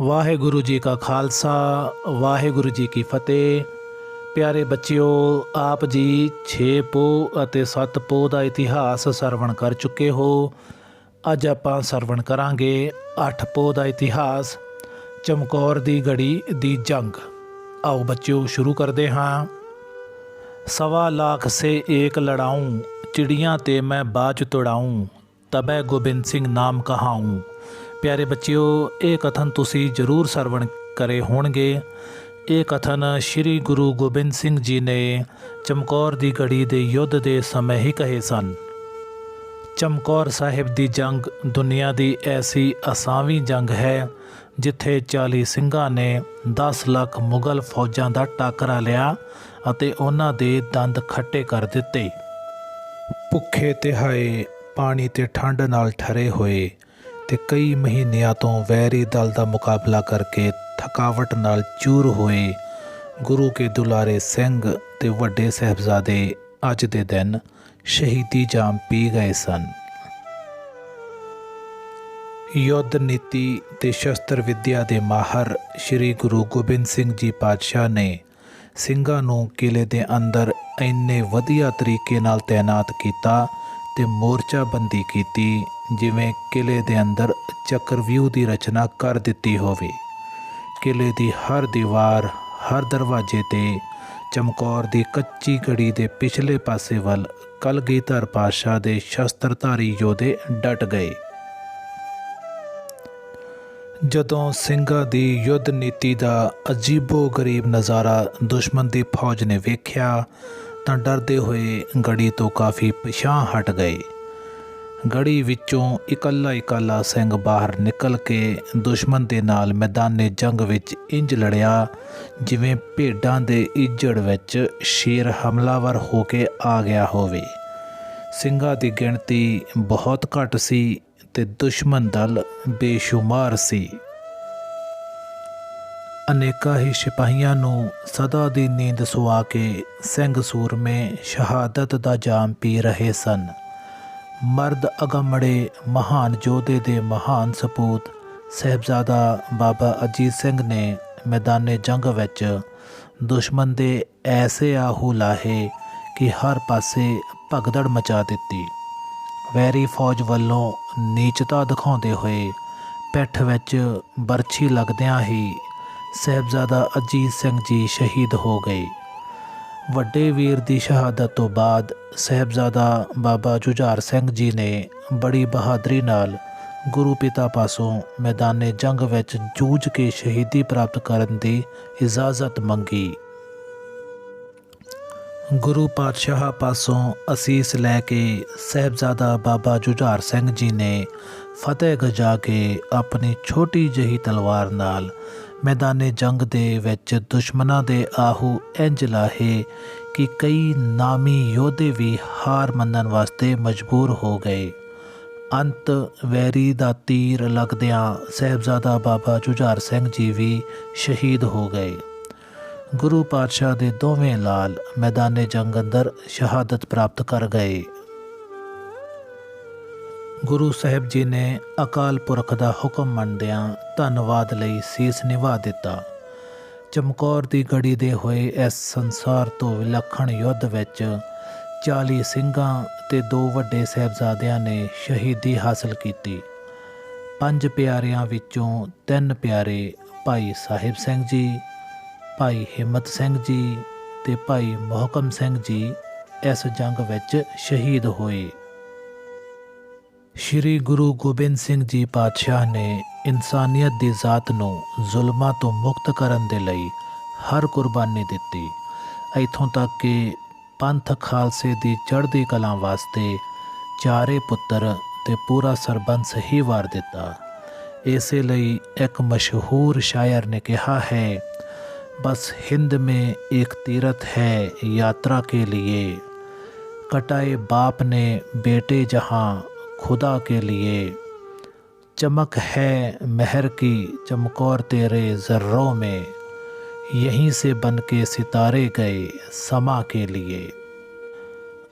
ਵਾਹਿਗੁਰੂ ਜੀ ਕਾ ਖਾਲਸਾ, ਵਾਹਿਗੁਰੂ ਜੀ ਕੀ ਫਤਿਹ। ਪਿਆਰੇ ਬੱਚਿਓ, ਆਪ ਜੀ 6 ਪੋ ਅਤੇ 7 ਪੋ ਦਾ ਇਤਿਹਾਸ ਸਰਵਣ ਕਰ ਚੁੱਕੇ ਹੋ। ਅੱਜ ਆਪਾਂ ਸਰਵਣ ਕਰਾਂਗੇ 8 ਪੋ ਦਾ ਇਤਿਹਾਸ, ਚਮਕੌਰ ਦੀ ਗੜੀ ਦੀ ਜੰਗ। ਆਓ ਬੱਚਿਓ, ਸ਼ੁਰੂ ਕਰਦੇ ਹਾਂ। ਸਵਾ ਲੱਖ ਸੇ ਏਕ ਲੜਾਉਂ, ਚਿੜੀਆਂ ਤੇ ਮੈਂ ਬਾਜ ਤੁੜਾਉਂ, ਤਬੈ ਗੋਬਿੰਦ ਸਿੰਘ ਨਾਮ ਕਹਾਉਂ। ਪਿਆਰੇ ਬੱਚਿਓ, ਇਹ ਕਥਨ ਤੁਸੀਂ ਜ਼ਰੂਰ ਸਰਵਣ ਕਰੇ ਹੋਣਗੇ। ਇਹ ਕਥਨ ਸ੍ਰੀ ਗੁਰੂ ਗੋਬਿੰਦ ਸਿੰਘ ਜੀ ਨੇ ਚਮਕੌਰ ਦੀ ਗੜੀ ਦੇ ਯੁੱਧ ਦੇ ਸਮੇਂ ਹੀ ਕਹੇ ਸਨ। ਚਮਕੌਰ ਸਾਹਿਬ ਦੀ ਜੰਗ ਦੁਨੀਆ ਦੀ ਐਸੀ ਅਸਾਵੀਂ ਜੰਗ ਹੈ, ਜਿੱਥੇ 40 ਸਿੰਘਾਂ ਨੇ 10 ਲੱਖ ਮੁਗਲ ਫੌਜਾਂ ਦਾ ਟਾਕਰਾ ਲਿਆ ਅਤੇ ਉਹਨਾਂ ਦੇ ਦੰਦ ਖੱਟੇ ਕਰ ਦਿੱਤੇ। ਭੁੱਖੇ ਤਿਹਾਏ ਪਾਣੀ ਤੇ ਠੰਡ ਨਾਲ ਠਰੇ ਹੋਏ ਤੇ ਕਈ ਮਹੀਨਿਆਂ ਤੋਂ ਵੈਰੀ ਦਲ ਦਾ ਮੁਕਾਬਲਾ ਕਰਕੇ ਥਕਾਵਟ ਨਾਲ ਚੂਰ ਹੋਏ ਗੁਰੂ ਕੇ ਦੁਲਾਰੇ ਸਿੰਘ ਤੇ ਵੱਡੇ ਸਹਿਬਜ਼ਾਦੇ ਅੱਜ ਦੇ ਦਿਨ ਸ਼ਹੀਦੀ ਜਾਮ ਪੀ ਗਏ ਸਨ। ਯੁੱਧ ਨੀਤੀ ਤੇ ਸ਼ਸਤਰ ਵਿੱਦਿਆ ਦੇ ਮਾਹਰ ਸ੍ਰੀ ਗੁਰੂ ਗੋਬਿੰਦ ਸਿੰਘ ਜੀ ਪਾਤਸ਼ਾਹ ਨੇ ਸਿੰਘਾਂ ਨੂੰ ਕਿਲੇ ਦੇ ਅੰਦਰ ਇੰਨੇ ਵਧੀਆ ਤਰੀਕੇ ਨਾਲ ਤਾਇਨਾਤ ਕੀਤਾ ਤੇ ਮੋਰਚਾਬੰਦੀ ਕੀਤੀ, ਜਿਵੇਂ ਕਿਲੇ ਦੇ ਅੰਦਰ ਚੱਕਰਵਿਊਹ ਦੀ ਰਚਨਾ ਕਰ ਦਿੱਤੀ ਹੋਵੇ। ਕਿਲੇ ਦੀ ਹਰ ਦੀਵਾਰ, ਹਰ ਦਰਵਾਜ਼ੇ ਤੇ ਚਮਕੌਰ ਦੀ ਕੱਚੀ ਗੜੀ ਦੇ ਪਿਛਲੇ ਪਾਸੇ ਵੱਲ ਕਲਗੀਧਰ ਪਾਸ਼ਾ ਦੇ ਸ਼ਸਤਰਧਾਰੀ ਯੋਧੇ ਡਟ ਗਏ। ਜਦੋਂ ਸਿੰਘਾਂ ਦੀ ਯੁੱਧ ਨੀਤੀ ਦਾ ਅਜੀਬੋ ਗਰੀਬ ਨਜ਼ਾਰਾ ਦੁਸ਼ਮਣ ਦੀ ਫੌਜ ਨੇ ਵੇਖਿਆ ਤਾਂ ਡਰਦੇ ਹੋਏ ਗੜੀ ਤੋਂ ਕਾਫੀ ਪਿਛਾਂ ਹਟ ਗਏ। ਗੜੀ ਵਿੱਚੋਂ ਇਕੱਲਾ ਇਕੱਲਾ ਸਿੰਘ ਬਾਹਰ ਨਿਕਲ ਕੇ ਦੁਸ਼ਮਣ ਦੇ ਨਾਲ ਮੈਦਾਨੇ ਜੰਗ ਵਿੱਚ ਇੰਜ ਲੜਿਆ, ਜਿਵੇਂ ਭੇਡਾਂ ਦੇ ਇੱਜੜ ਵਿੱਚ ਸ਼ੇਰ ਹਮਲਾਵਰ ਹੋ ਕੇ ਆ ਗਿਆ ਹੋਵੇ। ਸਿੰਘਾਂ ਦੀ ਗਿਣਤੀ ਬਹੁਤ ਘੱਟ ਸੀ ਤੇ ਦੁਸ਼ਮਣ ਦਲ ਬੇਸ਼ੁਮਾਰ ਸੀ। ਅਨੇਕਾਂ ਹੀ ਸਿਪਾਹੀਆਂ ਨੂੰ ਸਦਾ ਦੀ ਨੀਂਦ ਸੁਆ ਕੇ ਸਿੰਘ ਸੂਰਮੇ ਸ਼ਹਾਦਤ ਦਾ ਜਾਮ ਪੀ ਰਹੇ ਸਨ। ਮਰਦ ਅਗਮੜੇ ਮਹਾਨ ਯੋਧੇ ਦੇ ਮਹਾਨ ਸਪੂਤ ਸਹਿਬਜ਼ਾਦਾ ਬਾਬਾ ਅਜੀਤ ਸਿੰਘ ਨੇ ਮੈਦਾਨੇ ਜੰਗ ਵਿੱਚ ਦੁਸ਼ਮਣ ਦੇ ਐਸੇ ਆਹੂ ਲਾਹੇ ਕਿ ਹਰ ਪਾਸੇ ਭਗਦੜ ਮਚਾ ਦਿੱਤੀ। ਵੈਰੀ ਫੌਜ ਵੱਲੋਂ ਨੀਚਤਾ ਦਿਖਾਉਂਦੇ ਹੋਏ ਪਿੱਠ ਵਿੱਚ ਬਰਛੀ ਲੱਗਦਿਆਂ ਹੀ ਸਹਿਬਜ਼ਾਦਾ ਅਜੀਤ ਸਿੰਘ ਜੀ ਸ਼ਹੀਦ ਹੋ ਗਏ। ਵੱਡੇ ਵੀਰ ਦੀ ਸ਼ਹਾਦਤ ਤੋਂ ਬਾਅਦ ਸਹਿਬਜ਼ਾਦਾ ਬਾਬਾ ਜੁਝਾਰ ਸਿੰਘ ਜੀ ਨੇ ਬੜੀ ਬਹਾਦਰੀ ਨਾਲ ਗੁਰੂ ਪਿਤਾ ਪਾਸੋਂ ਮੈਦਾਨੇ ਜੰਗ ਵਿੱਚ ਜੂਝ ਕੇ ਸ਼ਹੀਦੀ ਪ੍ਰਾਪਤ ਕਰਨ ਦੀ ਇਜਾਜ਼ਤ ਮੰਗੀ। ਗੁਰੂ ਪਾਤਸ਼ਾਹ ਪਾਸੋਂ ਅਸੀਸ ਲੈ ਕੇ ਸਹਿਬਜ਼ਾਦਾ ਬਾਬਾ ਜੁਝਾਰ ਸਿੰਘ ਜੀ ਨੇ ਫਤਿਹ ਗਜਾ ਕੇ ਆਪਣੀ ਛੋਟੀ ਜਿਹੀ ਤਲਵਾਰ ਨਾਲ ਮੈਦਾਨੇ ਜੰਗ ਦੇ ਵਿੱਚ ਦੁਸ਼ਮਣਾਂ ਦੇ ਆਹੂ ਇੰਜ ਲਾਹੇ ਕਿ ਕਈ ਨਾਮੀ ਯੋਧੇ ਵੀ ਹਾਰ ਮੰਨਣ ਵਾਸਤੇ ਮਜਬੂਰ ਹੋ ਗਏ। ਅੰਤ ਵੈਰੀ ਦਾ ਤੀਰ ਲੱਗਦਿਆਂ ਸਹਿਬਜ਼ਾਦਾ ਬਾਬਾ ਜੁਝਾਰ ਸਿੰਘ ਜੀ ਵੀ ਸ਼ਹੀਦ ਹੋ ਗਏ। ਗੁਰੂ ਪਾਤਸ਼ਾਹ ਦੇ ਦੋਵੇਂ ਲਾਲ ਮੈਦਾਨੇ ਜੰਗ ਅੰਦਰ ਸ਼ਹਾਦਤ ਪ੍ਰਾਪਤ ਕਰ ਗਏ। ਗੁਰੂ ਸਾਹਿਬ ਜੀ ਨੇ ਅਕਾਲ ਪੁਰਖ ਦਾ ਹੁਕਮ ਮੰਨਦਿਆਂ ਧੰਨਵਾਦ ਲਈ ਸੀਸ ਨਿਵਾ ਦਿੱਤਾ। ਚਮਕੌਰ ਦੀ ਗੜੀ ਦੇ ਹੋਏ ਇਸ ਸੰਸਾਰ ਤੋਂ ਵਿਲੱਖਣ ਯੁੱਧ ਵਿੱਚ 40 ਸਿੰਘਾਂ ਤੇ ਦੋ ਵੱਡੇ ਸਹਿਬਜ਼ਾਦਿਆਂ ਨੇ ਸ਼ਹੀਦੀ ਹਾਸਲ ਕੀਤੀ। ਪੰਜ ਪਿਆਰਿਆਂ ਵਿੱਚੋਂ ਤਿੰਨ ਪਿਆਰੇ ਭਾਈ ਸਾਹਿਬ ਸਿੰਘ ਜੀ, ਭਾਈ ਹਿੰਮਤ ਸਿੰਘ ਜੀ ਤੇ ਭਾਈ ਮੋਹਕਮ ਸਿੰਘ ਜੀ ਇਸ ਜੰਗ ਵਿੱਚ ਸ਼ਹੀਦ ਹੋਏ। ਸ਼੍ਰੀ ਗੁਰੂ ਗੋਬਿੰਦ ਸਿੰਘ ਜੀ ਪਾਤਸ਼ਾਹ ਨੇ ਇਨਸਾਨੀਅਤ ਦੀ ਜ਼ਾਤ ਨੂੰ ਜ਼ੁਲਮਾਂ ਤੋਂ ਮੁਕਤ ਕਰਨ ਦੇ ਲਈ ਹਰ ਕੁਰਬਾਨੀ ਦਿੱਤੀ। ਇਥੋਂ ਤੱਕ ਕਿ ਪੰਥ ਖਾਲਸੇ ਦੀ ਚੜ੍ਹਦੀ ਕਲਾ ਵਾਸਤੇ ਚਾਰੇ ਪੁੱਤਰ ਤੇ ਪੂਰਾ ਸਰਬੰਸ ਹੀ ਵਾਰ ਦਿੱਤਾ। ਇਸੇ ਲਈ ਇੱਕ ਮਸ਼ਹੂਰ ਸ਼ਾਇਰ ਨੇ ਕਿਹਾ ਹੈ, ਬਸ ਹਿੰਦ ਮੇਂ ਇੱਕ ਤੀਰਥ ਹੈ ਯਾਤਰਾ ਕੇ ਲਈ ਕਟਾਏ ਬਾਪ ਨੇ ਬੇਟੇ ਜਹਾਂ खुदा के लिए चमक है महर की चमकौर तेरे ज़र्रों में यहीं से बन के सितारे गए समा के लिए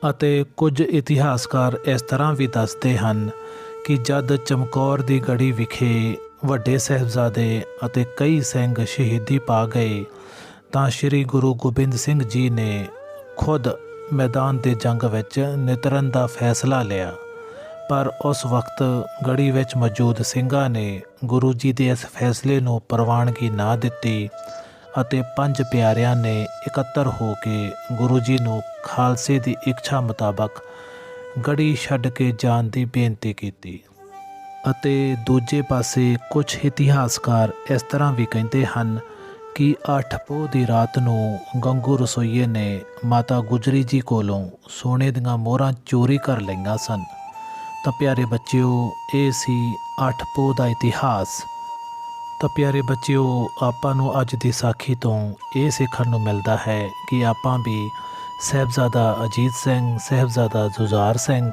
ਅਤੇ ਕੁਝ ਇਤਿਹਾਸਕਾਰ ਇਸ ਤਰ੍ਹਾਂ ਵੀ ਦੱਸਦੇ ਹਨ ਕਿ ਜਦ ਚਮਕੌਰ ਦੀ ਗੜੀ ਵਿਖੇ ਵੱਡੇ ਸਹਿਬਜ਼ਾਦੇ ਅਤੇ ਕਈ ਸਿੰਘ ਸ਼ਹੀਦੀ ਪਾ ਗਏ ਤਾਂ ਸ੍ਰੀ ਗੁਰੂ ਗੋਬਿੰਦ ਸਿੰਘ ਜੀ ਨੇ ਖੁਦ ਮੈਦਾਨ ਦੇ ਜੰਗ ਵਿੱਚ ਨਿਤਰਨ ਦਾ ਫੈਸਲਾ ਲਿਆ ਪਰ ਉਸ ਵਕਤ ਗੜੀ ਵਿੱਚ ਮੌਜੂਦ ਸਿੰਘਾਂ ਨੇ ਗੁਰੂ ਜੀ ਦੇ ਇਸ ਫੈਸਲੇ ਨੂੰ ਪ੍ਰਵਾਨਗੀ ਨਾ ਦਿੱਤੀ ਅਤੇ ਪੰਜ ਪਿਆਰਿਆਂ ਨੇ ਇਕੱਤਰ ਹੋ ਕੇ ਗੁਰੂ ਜੀ ਨੂੰ ਖਾਲਸੇ ਦੀ ਇੱਛਾ ਮੁਤਾਬਕ ਗੜੀ ਛੱਡ ਕੇ ਜਾਣ ਦੀ ਬੇਨਤੀ ਕੀਤੀ ਅਤੇ ਦੂਜੇ ਪਾਸੇ ਕੁਝ ਇਤਿਹਾਸਕਾਰ ਇਸ ਤਰ੍ਹਾਂ ਵੀ ਕਹਿੰਦੇ ਹਨ ਕਿ 8 ਪੋਹ ਦੀ ਰਾਤ ਨੂੰ ਗੰਗੂ ਰਸੋਈਏ ਨੇ ਮਾਤਾ ਗੁਜਰੀ ਜੀ ਕੋਲੋਂ ਸੋਨੇ ਦੀਆਂ ਮੋਹਰਾਂ ਚੋਰੀ ਕਰ ਲਈਆਂ ਸਨ। ਤਾਂ ਪਿਆਰੇ ਬੱਚਿਓ, ਇਹ ਸੀ 8 ਪੋਹ ਦਾ ਇਤਿਹਾਸ। ਤਾਂ ਪਿਆਰੇ ਬੱਚਿਓ, ਆਪਾਂ ਨੂੰ ਅੱਜ ਦੀ ਸਾਖੀ ਤੋਂ ਇਹ ਸਿੱਖਣ ਨੂੰ ਮਿਲਦਾ ਹੈ ਕਿ ਆਪਾਂ ਵੀ ਸਹਿਬਜ਼ਾਦਾ ਅਜੀਤ ਸਿੰਘ, ਸਹਿਬਜ਼ਾਦਾ ਜੁਝਾਰ ਸਿੰਘ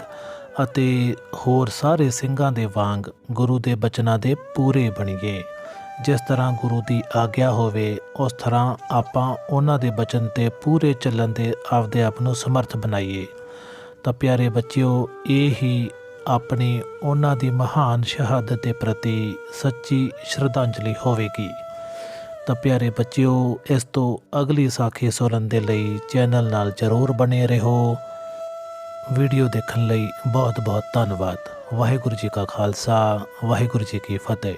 ਅਤੇ ਹੋਰ ਸਾਰੇ ਸਿੰਘਾਂ ਦੇ ਵਾਂਗ ਗੁਰੂ ਦੇ ਬਚਨਾਂ ਦੇ ਪੂਰੇ ਬਣੀਏ। ਜਿਸ ਤਰ੍ਹਾਂ ਗੁਰੂ ਦੀ ਆਗਿਆ ਹੋਵੇ, ਉਸ ਤਰ੍ਹਾਂ ਆਪਾਂ ਉਹਨਾਂ ਦੇ ਬਚਨ ਤੇ ਪੂਰੇ ਚੱਲਣ ਦੇ ਆਪਦੇ ਆਪ ਨੂੰ ਸਮਰਥ ਬਣਾਈਏ। ਤਾਂ ਪਿਆਰੇ ਬੱਚਿਓ, ਇਹ ਹੀ ਆਪਣੀ ਉਹਨਾਂ ਦੀ ਮਹਾਨ ਸ਼ਹਾਦਤ ਦੇ ਪ੍ਰਤੀ ਸੱਚੀ ਸ਼ਰਧਾਂਜਲੀ ਹੋਵੇਗੀ। ਤਾਂ ਪਿਆਰੇ ਬੱਚਿਓ, ਇਸ ਤੋਂ ਅਗਲੀ ਸਾਖੀ ਸੁਣਨ ਦੇ ਲਈ ਚੈਨਲ ਨਾਲ ਜਰੂਰ ਬਣੇ ਰਹੋ। ਵੀਡੀਓ ਦੇਖਣ ਲਈ ਬਹੁਤ ਬਹੁਤ ਧੰਨਵਾਦ। ਵਾਹਿਗੁਰੂ ਜੀ ਕਾ ਖਾਲਸਾ, ਵਾਹਿਗੁਰੂ ਜੀ ਕੀ ਫਤਿਹ।